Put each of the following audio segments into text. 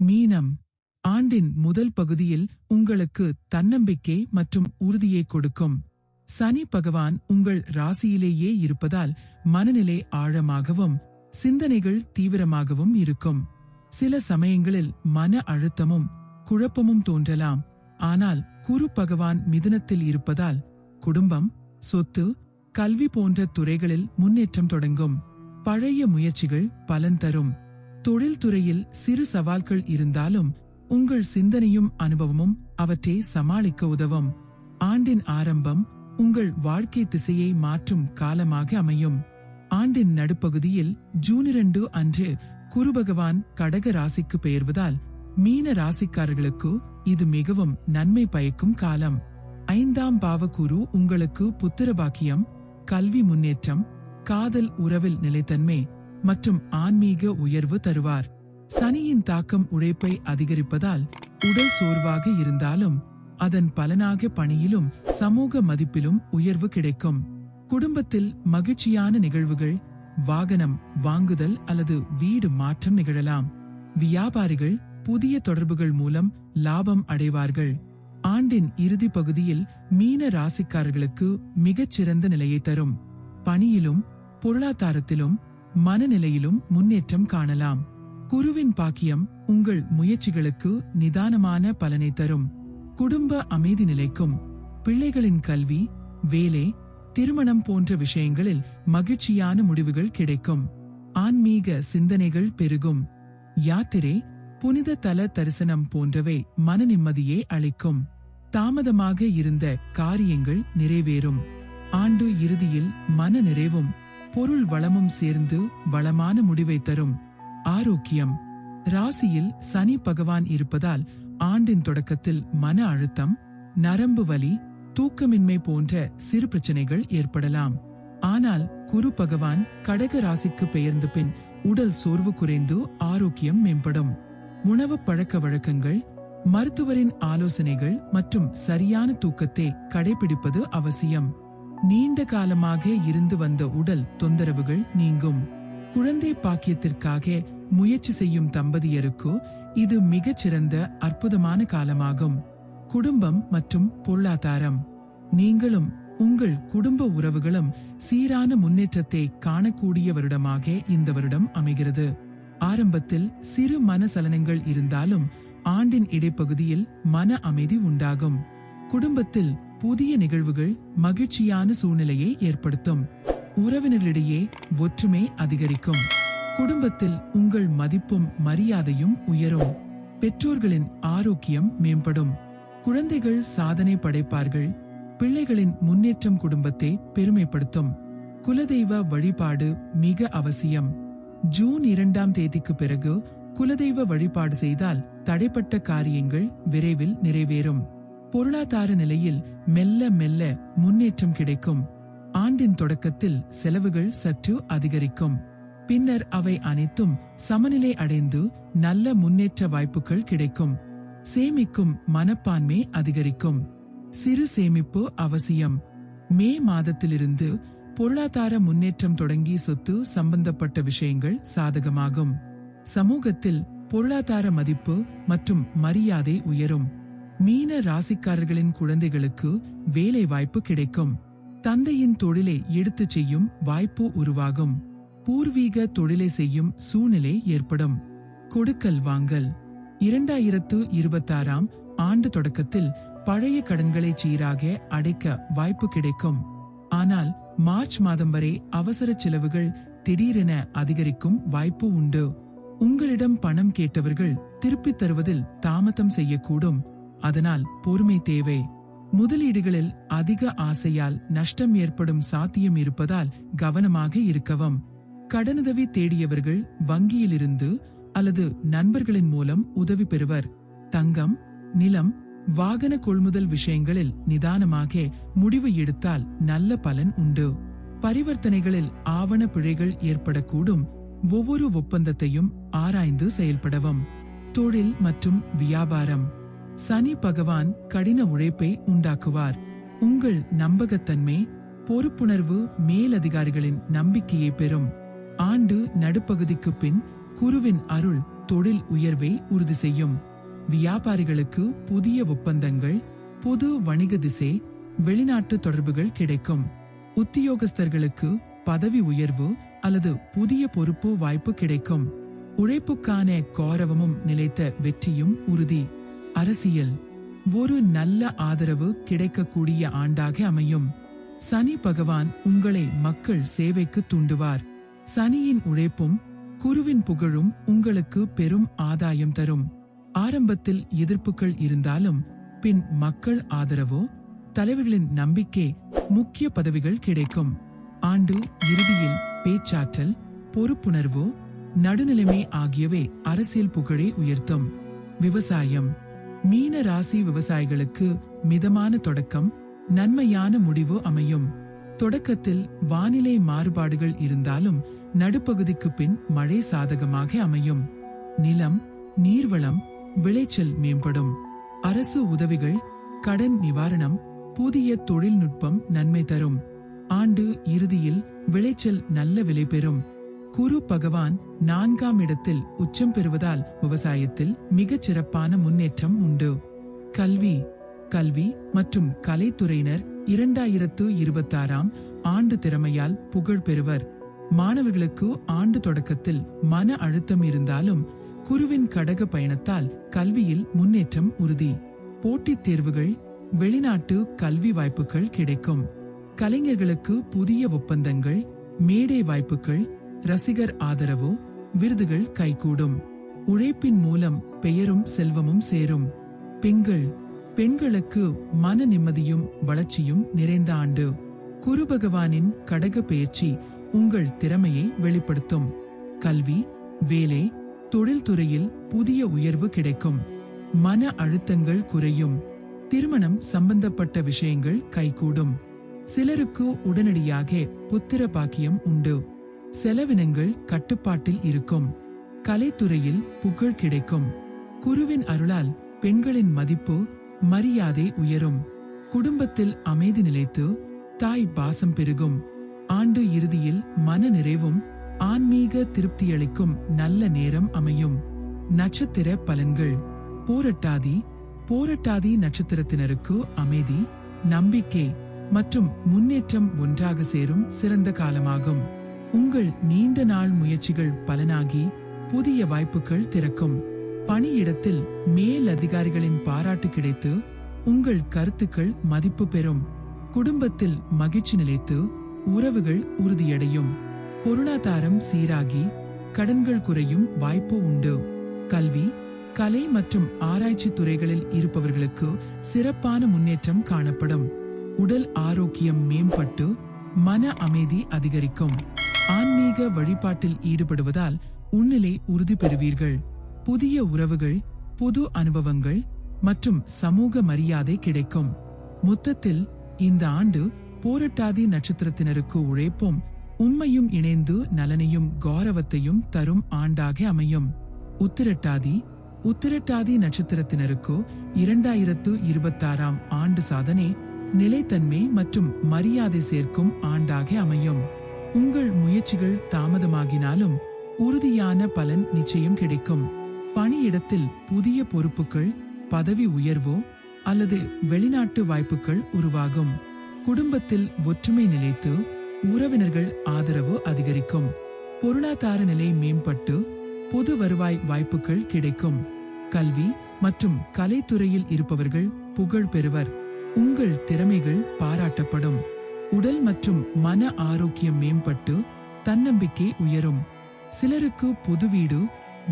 மீனம் ஆண்டின் முதல் பகுதியில் உங்களுக்கு தன்னம்பிக்கை மற்றும் உறுதியை கொடுக்கும். சனி பகவான் உங்கள் ராசியிலேயே இருப்பதால் மனநிலை ஆழமாகவும் சிந்தனைகள் தீவிரமாகவும் இருக்கும். சில சமயங்களில் மன அழுத்தமும் குழப்பமும் தோன்றலாம். ஆனால் குரு பகவான் மிதனத்தில் இருப்பதால் குடும்பம் சொத்து கல்வி போன்ற துறைகளில் முன்னேற்றம் தொடங்கும். பழைய முயற்சிகள் பலன் தரும். தொழில்துறையில் சிறு சவால்கள் இருந்தாலும் உங்கள் சிந்தனையும் அனுபவமும் அவற்றை சமாளிக்க உதவும். ஆண்டின் ஆரம்பம் உங்கள் வாழ்க்கை திசையை மாற்றும் காலமாக அமையும். ஆண்டின் நடுப்பகுதியில் ஜூன் இரண்டு அன்று குரு பகவான் கடக ராசிக்கு பெயர்வதால் மீன ராசிக்காரர்களுக்கு இது மிகவும் நன்மை பயக்கும் காலம். ஐந்தாம் பாவகுரு உங்களுக்கு புத்திர பாக்கியம் கல்வி முன்னேற்றம் காதல் உறவில் நிலைத்தன்மை மற்றும் ஆன்மீக உயர்வு தருவார். சனியின் தாக்கம் உழைப்பை அதிகரிப்பதால் உடல் சோர்வாக இருந்தாலும் அதன் பலனாக பணியிலும் சமூக மதிப்பிலும் உயர்வு கிடைக்கும். குடும்பத்தில் மகிழ்ச்சியான நிகழ்வுகள் வாகனம் வாங்குதல் அல்லது வீடு மாற்றம் நிகழலாம். வியாபாரிகள் புதிய தொடர்புகள் மூலம் லாபம் அடைவார்கள். ஆண்டின் இறுதி பகுதியில் மீன ராசிக்காரர்களுக்கு மிகச்சிறந்த நிலையை தரும். பணியிலும் பொருளாதாரத்திலும் மனநிலையிலும் முன்னேற்றம் காணலாம். குருவின் பாக்கியம் உங்கள் முயற்சிகளுக்கு நிதானமான பலனை தரும். குடும்ப அமைதி நிலைக்கும். பிள்ளைகளின் கல்வி வேலை திருமணம் போன்ற விஷயங்களில் மகிழ்ச்சியான முடிவுகள் கிடைக்கும். ஆன்மீக சிந்தனைகள் பெருகும். யாத்திரை புனித தல தரிசனம் போன்றவை மன நிம்மதியை அளிக்கும். தாமதமாக இருந்த காரியங்கள் நிறைவேறும். ஆண்டு இறுதியில் மன நிறைவும். பொருள் வளமும் சேர்ந்து வளமான முடிவை தரும். ஆரோக்கியம். ராசியில் சனி பகவான் இருப்பதால் ஆண்டின் தொடக்கத்தில் மன அழுத்தம் நரம்பு வலி தூக்கமின்மை போன்ற சிறு பிரச்சனைகள் ஏற்படலாம். ஆனால் குரு பகவான் கடக ராசிக்கு பெயர்ந்த பின் உடல் சோர்வு குறைந்து ஆரோக்கியம் மேம்படும். உணவு பழக்க வழக்கங்கள் மருத்துவரின் ஆலோசனைகள் மற்றும் சரியான தூக்கத்தை கடைபிடிப்பது அவசியம். நீண்ட காலமாக இருந்து வந்த உடல் தொந்தரவுகள் நீங்கும். குழந்தை பாக்கியத்திற்காக முயற்சி செய்யும் தம்பதியருக்கு இது மிகச்சிறந்த அற்புதமான காலமாகும். குடும்பம் மற்றும் பொருளாதாரம். நீங்களும் உங்கள் குடும்ப உறவுகளும் சீரான முன்னேற்றத்தை காணக்கூடிய வருடமாக இந்த வருடம் அமைகிறது. ஆரம்பத்தில் சிறு மனசலனங்கள் இருந்தாலும் ஆண்டின் இடைப்பகுதியில் மன அமைதி உண்டாகும். குடும்பத்தில் புதிய நிகழ்வுகள் மகிழ்ச்சியான சூழ்நிலையை ஏற்படுத்தும். உறவினர்களிடையே ஒற்றுமை அதிகரிக்கும். குடும்பத்தில் உங்கள் மதிப்பும் மரியாதையும் உயரும். பெற்றோர்களின் ஆரோக்கியம் மேம்படும். குழந்தைகள் சாதனை படைப்பார்கள். பிள்ளைகளின் முன்னேற்றம் குடும்பத்தை பெருமைப்படுத்தும். குலதெய்வ வழிபாடு மிக அவசியம். ஜூன் இரண்டாம் தேதிக்கு பிறகு குலதெய்வ வழிபாடு செய்தால் தடைப்பட்ட காரியங்கள் விரைவில் நிறைவேறும். பொருளாதார நிலையில் மெல்ல மெல்ல முன்னேற்றம் கிடைக்கும். ஆண்டின் தொடக்கத்தில் செலவுகள் சற்று அதிகரிக்கும். பின்னர் அவை அனைத்தும் சமநிலை அடைந்து நல்ல முன்னேற்ற வாய்ப்புகள் கிடைக்கும். சேமிக்கும் மனப்பான்மை அதிகரிக்கும். சிறு சேமிப்பு அவசியம். மே மாதத்திலிருந்து பொருளாதார முன்னேற்றம் தொடங்கி சொத்து சம்பந்தப்பட்ட விஷயங்கள் சாதகமாகும். சமூகத்தில் பொருளாதார மதிப்பு மற்றும் மரியாதை உயரும். மீன ராசிக்காரர்களின் குழந்தைகளுக்கு வேலை வாய்ப்பு கிடைக்கும். தந்தையின் தொழிலை எடுத்துச் செய்யும் வாய்ப்பு உருவாகும். பூர்வீக தொழிலை செய்யும் சூழ்நிலை ஏற்படும். கொடுக்கல் வாங்கல். இரண்டாயிரத்து இருபத்தாறாம் ஆண்டு தொடக்கத்தில் பழைய கடன்களை சீராக அடைக்க வாய்ப்பு கிடைக்கும். ஆனால் மார்ச் மாதம் வரை அவசர செலவுகள் திடீரென அதிகரிக்கும் வாய்ப்பு உண்டு. உங்களிடம் பணம் கேட்டவர்கள் திருப்பித் தருவதில் தாமதம் செய்யக்கூடும். அதனால் பொறுமை தேவை. முதலீடுகளில் அதிக ஆசையால் நஷ்டம் ஏற்படும் சாத்தியம் இருப்பதால் கவனமாக இருக்கவும். கடனுதவி தேடியவர்கள் வங்கியிலிருந்து அல்லது நண்பர்களின் மூலம் உதவி பெறுவர். தங்கம் நிலம் வாகன கொள்முதல் விஷயங்களில் நிதானமாக முடிவு எடுத்தால் நல்ல பலன் உண்டு. பரிவர்த்தனைகளில் ஆவண பிழைகள் ஏற்படக்கூடும். ஒவ்வொரு ஒப்பந்தத்தையும் ஆராய்ந்து செயல்படவும். தொழில் மற்றும் வியாபாரம். சனி பகவான் கடின உழைப்பை உண்டாக்குவார். உங்கள் நம்பகத்தன்மை பொறுப்புணர்வு மேலதிகாரிகளின் நம்பிக்கையை பெறும். ஆண்டு நடுப்பகுதிக்கு பின் குருவின் அருள் தொழில் உயர்வை உறுதி செய்யும். வியாபாரிகளுக்கு புதிய ஒப்பந்தங்கள் புது வணிக திசை வெளிநாட்டு தொடர்புகள் கிடைக்கும். உத்தியோகஸ்தர்களுக்கு பதவி உயர்வு அல்லது புதிய பொறுப்பு வாய்ப்பு கிடைக்கும். உழைப்புக்கான கௌரவமும் நிலைத்த வெற்றியும் உறுதி. அரசியல் ஒரு நல்ல ஆதரவு கிடைக்கக்கூடிய ஆண்டாக அமையும். சனி பகவான் உங்களை மக்கள் சேவைக்கு தூண்டுவார். சனியின் உழைப்பும் குருவின் புகழும் உங்களுக்கு பெரும் ஆதாயம் தரும். ஆரம்பத்தில் எதிர்ப்புகள் இருந்தாலும் பின் மக்கள் ஆதரவோ தலைவர்களின் நம்பிக்கை முக்கிய பதவிகள் கிடைக்கும். ஆண்டு இறுதியில் பேச்சாற்றல் பொறுப்புணர்வோ நடுநிலைமை ஆகியவை அரசியல் புகழை உயர்த்தும். விவசாயம் மீன ராசி விவசாயிகளுக்கு மிதமான தொடக்கம் நன்மையான முடிவு அமையும். தொடக்கத்தில் வானிலை மாறுபாடுகள் இருந்தாலும் நடுப்பகுதிக்கு பின் மழை சாதகமாக அமையும். நிலம் நீர்வளம் விளைச்சல் மேம்படும். அரசு உதவிகள் கடன் நிவாரணம் புதிய தொழில்நுட்பம் நன்மை தரும். ஆண்டு இறுதியில் விளைச்சல் நல்ல விலை பெறும். குரு பகவான் நான்காம் இடத்தில் உச்சம் பெறுவதால் விவசாயத்தில் மிகச் சிறப்பான முன்னேற்றம் உண்டு. கல்வி கல்வி மற்றும் கலைத்துறையினர் இரண்டாயிரத்து இருபத்தாறாம் ஆண்டு திறமையால் புகழ் பெறுவர். மாணவர்களுக்கு ஆண்டு தொடக்கத்தில் மன அழுத்தம் இருந்தாலும் குருவின் கடக பயணத்தால் கல்வியில் முன்னேற்றம் உறுதி. போட்டித் தேர்வுகள் வெளிநாட்டு கல்வி வாய்ப்புகள் கிடைக்கும். கலைஞர்களுக்கு புதிய ஒப்பந்தங்கள் மேடை வாய்ப்புகள் ரசிகர் ஆதரவு விருதுகள் கைகூடும். உழைப்பின் மூலம் பெயரும் செல்வமும் சேரும். பெண்கள் பெண்களுக்கு மன நிம்மதியும் வளர்ச்சியும் நிறைந்த ஆண்டு. குரு பகவானின் கடக பெயர்ச்சி உங்கள் திறமையை வெளிப்படுத்தும். கல்வி வேலை தொழில்துறையில் புதிய உயர்வு கிடைக்கும். மன அழுத்தங்கள் குறையும். திருமணம் சம்பந்தப்பட்ட விஷயங்கள் கைகூடும். சிலருக்கு உடனடியாக புத்திர பாக்கியம் உண்டு. செலவினங்கள் கட்டுப்பாட்டில் இருக்கும். கலைத்துறையில் புகழ் கிடைக்கும். குருவின் அருளால் பெண்களின் மதிப்பு மரியாதை உயரும். குடும்பத்தில் அமைதி நிலைத்து தாய் பாசம் பெருகும். ஆண்டு இறுதியில் மன நிறைவும் ஆன்மீக திருப்தியளிக்கும் நல்ல நேரம் அமையும். நட்சத்திர பலன்கள். போரட்டாதி போரட்டாதி நட்சத்திரத்தினருக்கு அமைதி நம்பிக்கை மற்றும் முன்னேற்றம் ஒன்றாக சேரும் சிறந்த காலமாகும். உங்கள் நீண்ட நாள் முயற்சிகள் பலனாகி புதிய வாய்ப்புகள் திறக்கும். பணியிடத்தில் மேல் அதிகாரிகளின் பாராட்டு கிடைத்து உங்கள் கருத்துக்கள் மதிப்பு பெறும். குடும்பத்தில் மகிழ்ச்சி நிலைத்து உறவுகள் உறுதியடையும். பொருளாதாரம் சீராகி கடன்கள் குறையும் வாய்ப்பு உண்டு. கல்வி கலை மற்றும் ஆராய்ச்சி துறைகளில் இருப்பவர்களுக்கு சிறப்பான முன்னேற்றம் காணப்படும். உடல் ஆரோக்கியம் மேம்பட்டு மன அமைதி அதிகரிக்கும். ஆன்மீக வழிபாட்டில் ஈடுபடுவதால் உன்னிலை உறுதி பெறுவீர்கள். புதிய உறவுகள் புது அனுபவங்கள் மற்றும் சமூக மரியாதை கிடைக்கும். மொத்தத்தில் இந்த ஆண்டு போரட்டாதி நட்சத்திரத்தினருக்கு உழைப்பும் உண்மையும் இணைந்து நலனையும் கௌரவத்தையும் தரும் ஆண்டாக அமையும். உத்திரட்டாதி உத்திரட்டாதி நட்சத்திரத்தினருக்கு இரண்டாயிரத்து இருபத்தாறாம் ஆண்டு சாதனை நிலைத்தன்மை மற்றும் மரியாதை சேர்க்கும் ஆண்டாக அமையும். உங்கள் முயற்சிகள் தாமதமாகினாலும் உறுதியான பலன் நிச்சயம் கிடைக்கும். பணியிடத்தில் புதிய பொறுப்புகள் பதவி உயர்வோ அல்லது வெளிநாட்டு வாய்ப்புகள் உருவாகும். குடும்பத்தில் ஒற்றுமை நிலைத்து உறவினர்கள் ஆதரவு அதிகரிக்கும். பொருளாதார நிலை மேம்பட்டு பொது வருவாய் வாய்ப்புகள் கிடைக்கும். கல்வி மற்றும் கலைத்துறையில் இருப்பவர்கள் புகழ் பெறுவர். உங்கள் திறமைகள் பாராட்டப்படும். உடல் மற்றும் மன ஆரோக்கியம் மேம்பட்டு தன்னம்பிக்கை உயரும். சிலருக்கு புது வீடு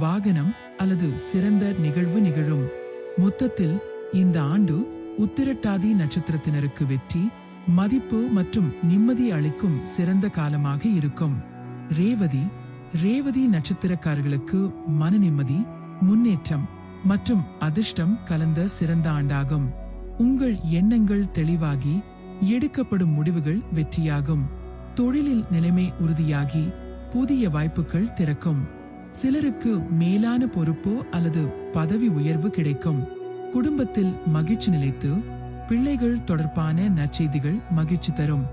வாகனம் அல்லது சிறந்த நிகழ்வு நிகழும். மொத்தத்தில் இந்த ஆண்டு உத்திரட்டாதி நட்சத்திரத்தினருக்கு வெற்றி மதிப்பு மற்றும் நிம்மதி அளிக்கும் சிறந்த காலமாக இருக்கும். ரேவதி ரேவதி நட்சத்திரக்காரர்களுக்கு மன நிம்மதி முன்னேற்றம் மற்றும் அதிர்ஷ்டம் கலந்த சிறந்த ஆண்டாகும். உங்கள் எண்ணங்கள் தெளிவாகி எடுக்கப்படும் முடிவுகள் வெற்றியாகும். தொழிலில் நிலைமை உறுதியாகி புதிய வாய்ப்புகள் திறக்கும். சிலருக்கு மேலான பொறுப்போ அல்லது பதவி உயர்வு கிடைக்கும். குடும்பத்தில் மகிழ்ச்சி நிலைத்து பிள்ளைகள் தொடர்பான நற்செய்திகள் மகிழ்ச்சி தரும்.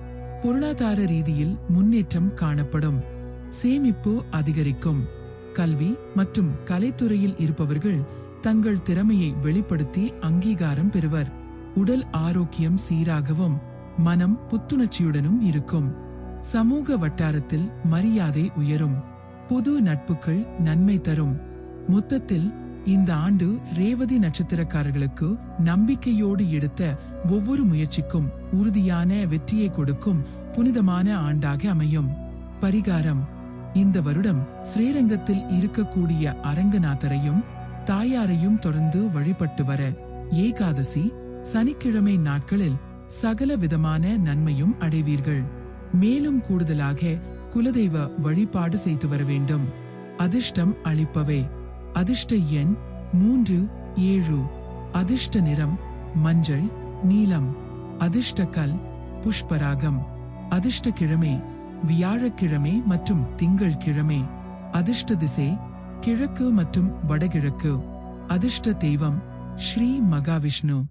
பொருளாதார ரீதியில் முன்னேற்றம் காணப்படும். சேமிப்பு அதிகரிக்கும். கல்வி மற்றும் கலைத்துறையில் இருப்பவர்கள் தங்கள் திறமையை வெளிப்படுத்தி அங்கீகாரம் பெறுவர். உடல் ஆரோக்கியம் சீராகவும் மனம் புத்துணர்ச்சியுடனும் இருக்கும். சமூக வட்டாரத்தில் மரியாதை உயரும். புது நட்புகள் நன்மை தரும். மொத்தத்தில் இந்த ஆண்டு ரேவதி நட்சத்திரக்காரர்களுக்கு நம்பிக்கையோடு எடுத்த ஒவ்வொரு முயற்சிக்கும் உறுதியான வெற்றியை கொடுக்கும் புனிதமான ஆண்டாக அமையும். பரிகாரம். இந்த வருடம் ஸ்ரீரங்கத்தில் இருக்கக்கூடிய அரங்கநாதரையும் தாயாரையும் தொடர்ந்து வழிபட்டு வர ஏகாதசி சனிக்கிழமை நாட்களில் சகல விதமான நன்மையும் அடைவீர்கள். மேலும் கூடுதலாக குலதெய்வ வழிபாடு செய்து வர வேண்டும். அதிர்ஷ்டம் அளிப்பவை. அதிர்ஷ்ட எண் மூன்று ஏழு. அதிர்ஷ்ட நிறம் மஞ்சள் நீலம். அதிர்ஷ்ட கல் புஷ்பராகம். அதிர்ஷ்ட கிழமை வியாழக்கிழமை மற்றும் திங்கள் கிழமை அதிர்ஷ்ட திசை கிழக்கு மற்றும் வடகிழக்கு. அதிர்ஷ்ட தெய்வம் ஸ்ரீ மகாவிஷ்ணு.